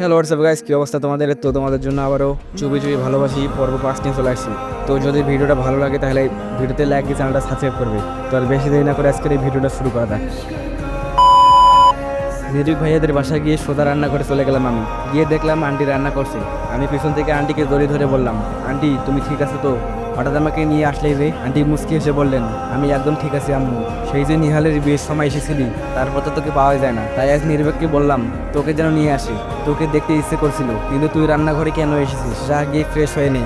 Hello WhatsApp guys কী অবস্থা তোমাদের? তো তোমাদের জন্য আবারও চুপি চুপি ভালোবাসি, পর্ব পাঁচ নিয়ে চলে আসছি। তো যদি ভিডিওটা ভালো লাগে, তাহলে ভিডিওতে লাইক দিয়ে চ্যানেলটা সাবস্ক্রাইব করবে। তো আর বেশি দেরি না করে আজকের এই ভিডিওটা শুরু করা যাক। নিরিক ভাইয়াদের বাসায় গিয়ে সোদা রান্না করে চলে গেলাম আমি। গিয়ে দেখলাম আন্টি রান্না করছে। আমি পিছন থেকে আন্টিকে জড়িয়ে ধরে বললাম, আন্টি, তুমি ঠিক আছে তো? হঠাৎ আমাকে নিয়ে আসলেই রে আন্টি মুসকি এসে বললেন, আমি একদম ঠিক আছি, আম্মু। সেই যে নিহালের বিয়ের সময় এসেছিলি, তারপর তো তোকে পাওয়া যায় না। তাই আজ নির্বাককে বললাম, তোকে যেন নিয়ে আসি। তোকে দেখতে ইচ্ছে করছিল, কিন্তু তুই রান্নাঘরে কেন এসেছিস? যা গিয়ে ফ্রেশ হয়ে নে।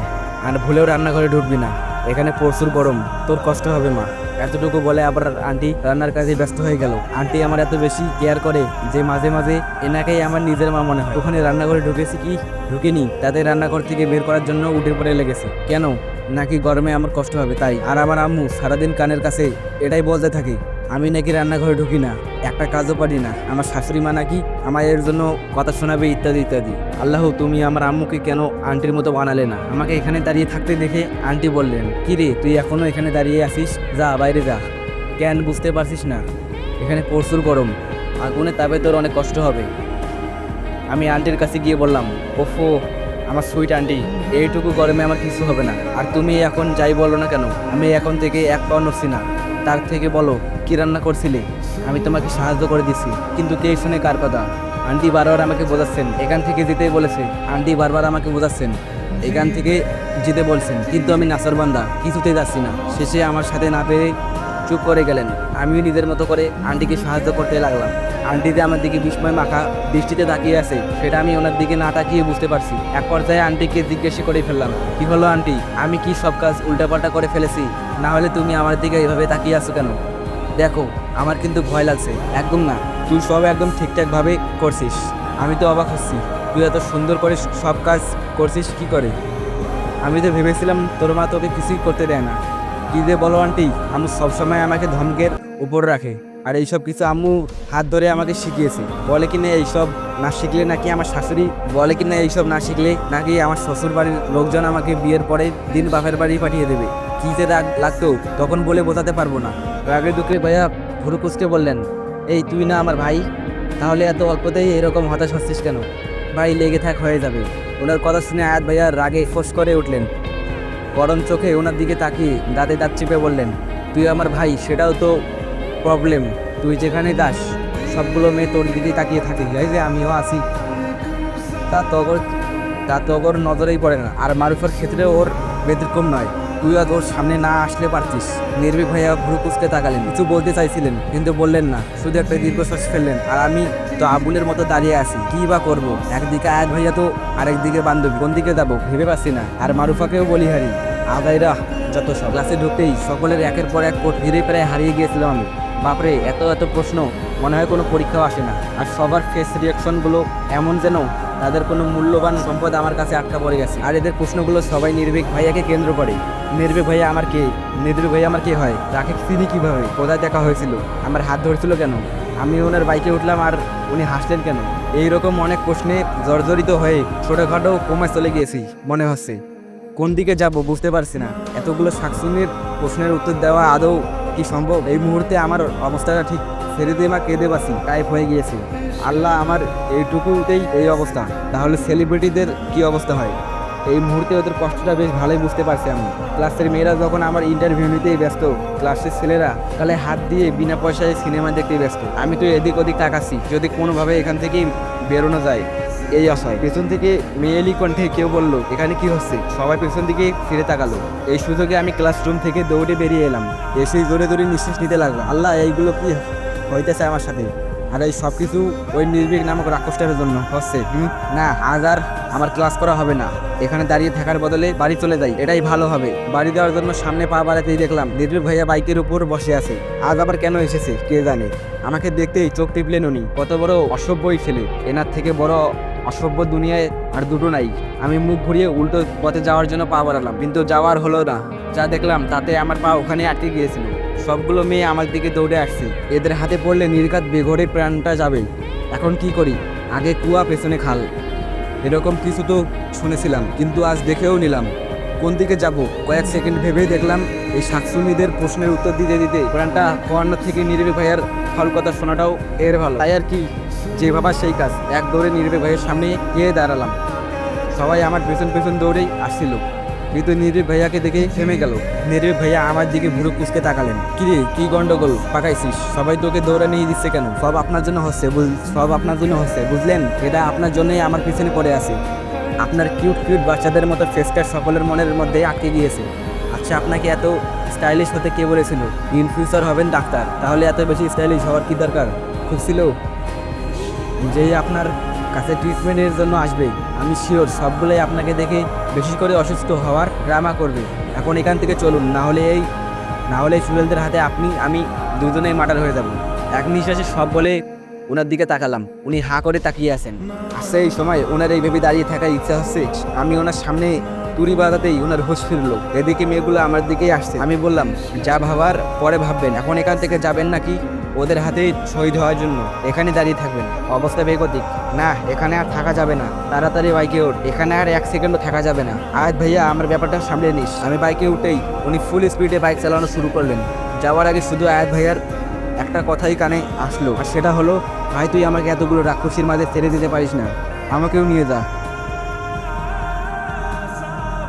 আর ভুলেও রান্নাঘরে ঢুকবি না। এখানে প্রচুর গরম। তোর কষ্ট হবে মা। এতটুকু বলে আবার আন্টি রান্নার কাজে ব্যস্ত হয়ে গেল। আন্টি আমার এত বেশি কেয়ার করে যে মাঝে মাঝে এনাকেই আমার নিজের মা মনে হয়। ওখানে রান্নাঘরে ঢুকেছি কি? ঢুকিনি। তাদের রান্নাঘর থেকে বের করার জন্য উঠে পড়ে লেগেছে। কেন? নাকি গরমে আমার কষ্ট হবে তাই? আর আমার আম্মু সারাদিন কানের কাছে এটাই বলতে থাকে। আমি নাকি রান্নাঘরে ঢুকি না, একটা কাজও পারি না। আমার শাশুড়ি মা নাকি আমার এর জন্য কথা শোনাবে ইত্যাদি ইত্যাদি। আল্লাহ, তুমি আমার আম্মুকে কেন আন্টির মতো বানালে না? আমাকে এখানে দাঁড়িয়ে থাকতে দেখে আন্টি বললেন, কি রে, তুই এখনও এখানে দাঁড়িয়ে আসিস যা, বাইরে যা। কেন বুঝতে পারছিস না? এখানে প্রচুর গরম। আগুনে তাপে তোর অনেক কষ্ট হবে। আমি আন্টির কাছে গিয়ে বললাম, ওফো, আমার সুইট আন্টি, এইটুকু গরমে আমার কিছু হবে না। আর তুমি এখন যাই বলো না কেন, আমি এখন থেকে এক পাও নড়ছি না। তার থেকে বলো, কি রান্না করছিলে? আমি তোমাকে সাহায্য করে দিছি, কিন্তু কে শুনে কার কথা? আন্টি বারবার আমাকে বোঝাচ্ছেন, এখান থেকে যেতে বলেছে। আন্টি বারবার আমাকে বোঝাচ্ছেন, এখান থেকে যেতে বলছেন, কিন্তু আমি নাচর বান্দা, কিছুতেই যাচ্ছি না। শেষে আমার সাথে না পেরে চুপ করে গেলেন। আমিও নিজের মতো করে আন্টিকে সাহায্য করতে লাগলাম। আন্টি যে আমার দিকে বিস্ময় মাখা দৃষ্টিতে তাকিয়ে আছে, সেটা আমি ওনার দিকে না তাকিয়ে বুঝতে পারছি। এক পর্যায়ে আন্টিকে জিজ্ঞেস করে ফেললাম, কি হলো আন্টি? আমি কি সব কাজ উল্টাপাল্টা করে ফেলেছি? না হলে তুমি আমার দিকে এইভাবে তাকিয়ে আছো কেন? দেখো, আমার কিন্তু ভয় লাগছে, একদম না। তুই সব একদম ঠিকঠাকভাবে করছিস। আমি তো অবাক হচ্ছি। তুই এত সুন্দর করে সব কাজ করছিস, কি করে? আমি তো ভেবেছিলাম তোর মা তোকে কিছুই করতে দেয় না। কি যে বলো, আন্টি, আম্মু সবসময় আমাকে ধমকের উপর রাখে। আর এইসব কিছু আম্মু হাত ধরে আমাকে শিখিয়েছে। বলে কি না এইসব না শিখলে নাকি আমার শাশুড়ি, বলে কি না এইসব না শিখলে নাকি আমার শ্বশুর বাড়ির লোকজন আমাকে বিয়ের পরে দিন বাপের বাড়ি পাঠিয়ে দেবে। কি যে রাগ লাগতো, তখন বলে বোঝাতে পারব না। রাগে দুঃখে ভাইয়া ভুরুকুসকে বললেন, এই তুই না আমার ভাই, তাহলে এত অল্পতেই এরকম হতাশ হচ্ছিস কেন? ভাই লেগে থাক, হয়ে যাবে। ওনার কথা শুনে আয়াত ভাইয়া রাগে ফোস করে উঠলেন। গরম চোখে ওনার দিকে তাকিয়ে দাঁতে দাঁত চেপে বললেন, তুই আমার ভাই, সেটাও তো প্রবলেম তুই যেখানে দাস, সবগুলো মেয়ে তোর দিকে তাকিয়ে থাকে। এই যে আমিও আছি। তা তগর তা তগর নজরেই পড়ে না। আর মারুফের ক্ষেত্রে ওর ব্যতিক্রম নয়। তুই আর ওর সামনে না আসলে পারতিস। নির্ভীক ভাইয়া ভ্রু কুচকে তাকালেন। কিছু বলতে চাইছিলেন, কিন্তু বললেন না। শুধু একটা দীর্ঘশ্বাস ফেললেন। আর আমি তো আবুলের মতো দাঁড়িয়ে আছি। কি বা করব? একদিকে আয়াত ভাইয়া তো আরেকদিকে বান্ধবী। কোন দিকে যাব? ভেবে পাচ্ছি না। আর মারুফাকেও বলি হারি। আদাইরা যত সব। ক্লাসে ঢুকতেই সকলের একের পর এক কোট ধীরে প্রায় হারিয়ে গিয়েছিলাম আমি। বাপরে, এত এত প্রশ্ন। মনে হয় কোনো পরীক্ষাও আসে না। আর সবার ফেস রিয়াকশনগুলো এমন যেন তাদের কোনো মূল্যবান সম্পদ আমার কাছে আটকা পড়ে গেছে। আর এদের প্রশ্নগুলো সবাই নির্ভীক ভাইয়াকে কেন্দ্র করে। নির্ভীক ভাইয়া আমার কে? নির্ভীক ভাইয়া আমার কে হয়? তাকে চিনি কীভাবে? কোথায় দেখা হয়েছিল? আমার হাত ধরেছিল কেন? আমি ওনার বাইকে উঠলাম আর উনি হাসলেন কেন? এইরকম অনেক প্রশ্নে জর্জরিত হয়ে ছোটোখাটো কমে চলে গিয়েছি, মনে হচ্ছে। কোন দিকে যাব বুঝতে পারছি না। এতগুলো শাকসুনির প্রশ্নের উত্তর দেওয়া আদৌ কি সম্ভব? এই মুহূর্তে আমার অবস্থাটা ঠিক ছেড়ে দিয়ে মা কেঁদে বাসি টাইপ হয়ে গিয়েছে। আল্লাহ আমার এইটুকুতেই এই অবস্থা। তাহলে সেলিব্রিটিদের কি অবস্থা হয়? এই মুহূর্তে ওদের কষ্টটা বেশ ভালোই বুঝতে পারছি আমি। ক্লাসের মেয়েরা যখন আমার ইন্টারভিউ নিতেই ব্যস্ত, ক্লাসের ছেলেরা তাহলে হাত দিয়ে বিনা পয়সায় সিনেমা দেখতেই ব্যস্ত। আমি তো এদিক ওদিক তাকাচ্ছি, যদি কোনোভাবে এখান থেকে বেরোনো যায়, এই আশায় পেছন থেকে মেয়েলি কণ্ঠে কেউ বলল, এখানে কি হচ্ছে? সবাই পেছন দিকে ফিরে তাকালো। এই সুযোগে আমি ক্লাসরুম থেকে দৌড়ে বেরিয়ে এলাম। এসে জোরে জোরে নিঃশ্বাস নিতে লাগল। আল্লাহ, এইগুলো কি হইতেছে আমার সাথে? আর এই সব কিছু ওই নির্ভীক নামক রাক্ষসটার জন্য। হচ্ছে না, আজ আর আমার ক্লাস করা হবে না। এখানে দাঁড়িয়ে থাকার বদলে বাড়ি চলে যাই। এটাই ভালো হবে। বাড়ি দেওয়ার জন্য সামনে পা বাড়াতেই দেখলাম নির্ভীক ভাইয়া বাইকের উপর বসে আছে। আজ আবার কেন এসেছে, কে জানে? আমাকে দেখতেই চোখ টিপলেন উনি। কত বড় অসভ্যই ছেলে। এনার থেকে বড় অসভ্য দুনিয়ায় আর দুটো নাই। আমি মুখ ঘুরিয়ে উল্টো পথে যাওয়ার জন্য পা বাড়ালাম, কিন্তু যাওয়ার হলো না। যা দেখলাম, তাতে আমার পা ওখানে আটকে গিয়েছিল। সবগুলো মেয়ে আমার দিকে দৌড়ে আসছে। এদের হাতে পড়লে নির্ঘাত বেঘরে প্রাণটা যাবে। এখন কি করি? আগে কুয়া, পেছনে খাল। এরকম কিছু তো শুনেছিলাম, কিন্তু আজ দেখেও নিলাম। কোন দিকে যাব? কয়েক সেকেন্ড ভেবেই দেখলাম, এই শাকসুনিদের প্রশ্নের উত্তর দিতে দিতে প্রাণটা খোয়ান্ন থেকে নিরিবি ভাইয়ার ফল কথা শোনাটাও এর ভালো। তাই আর কি? যে ভাবা সেই কাজ, এক দৌড়ে নির্ভীক ভাইয়ের সামনে গিয়ে দাঁড়ালাম। সবাই আমার পেছন পেছন দৌড়েই আসছিল। কিন্তু নির্ভীক ভাইয়াকে দেখে থেমে গেল। নির্ভীক ভাইয়া আমার দিকে ভুরু কুচকে তাকালেন। কি রে কি গন্ডগোল? পাকাইছিস? সবাই তোকে দৌড়ে নিয়ে দিচ্ছে কেন? সব আপনার জন্য হচ্ছে, বুঝ- সব আপনার জন্য হচ্ছে, বুঝলেন? এটা আপনার জন্যই আমার পিছনে পড়ে আছে। আপনার কিউট কিউট বাচ্চাদের মতো ফেসকার সকলের মনের মধ্যে আটকে গিয়েছে। আচ্ছা আপনাকে এত স্টাইলিশ হতে কে বলেছিল? ইন ফিউচার হবেন ডাক্তার, তাহলে এত বেশি স্টাইলিশ হওয়ার কি দরকার? খুঁজছিল যেই আপনার কাছে ট্রিটমেন্টের জন্য আসবে। আমি শিওর সবগুলোই আপনাকে দেখে বেশি করে অসুস্থ হওয়ার ড্রামা করবে। এখন এখান থেকে চলুন, না হলে এই না হলে সুরেলদের হাতে আপনি, আমি দুজনেই মার্ডার হয়ে যাব। এক নিঃশ্বাসে সব বলে ওনার দিকে তাকালাম। উনি হাঁ করে তাকিয়ে আছেন। আসছে এই সময় ওনার এই ভেবে দাঁড়িয়ে থাকার ইচ্ছা হচ্ছে। আমি ওনার সামনে তুড়ি বাজাতেই ওনার হোশ ফিরলো। এদিকে মেয়েগুলো আমার দিকেই আসছে। আমি বললাম, যা ভাবার, পরে ভাববেন। এখন এখান থেকে যাবেন নাকি? ওদের হাতে শহীদ হওয়ার জন্য এখানে দাঁড়িয়ে থাকবেন। অবস্থা বেগতিক। না, এখানে আর থাকা যাবে না। তাড়াতাড়ি বাইকে ওঠ। এখানে আর এক সেকেন্ডও থাকা যাবে না। আজ ভাইয়া, আমার ব্যাপারটা সামলে নিস। আমি বাইকে উঠেই উনি ফুল স্পিডে বাইক চালানো শুরু করলেন। যাওয়ার আগে শুধু আয়াত ভাইয়ার একটা কথাই কানে আসলো। আর সেটা হলো, ভাই, তুই আমাকে এতগুলো রাক্ষসীর মাঝে ছেড়ে দিতে পারিস না। আমাকেও নিয়ে যা।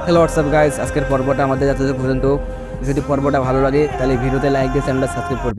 হ্যালো হোয়াটসঅ্যাপ গাইস আজকের পর্বটা আমাদের যাতে পর্যন্ত। যদি পর্বটা ভালো লাগে, তাহলে ভিডিওতে লাইক দিয়ে চ্যানেলটা সাবস্ক্রাইব করবে।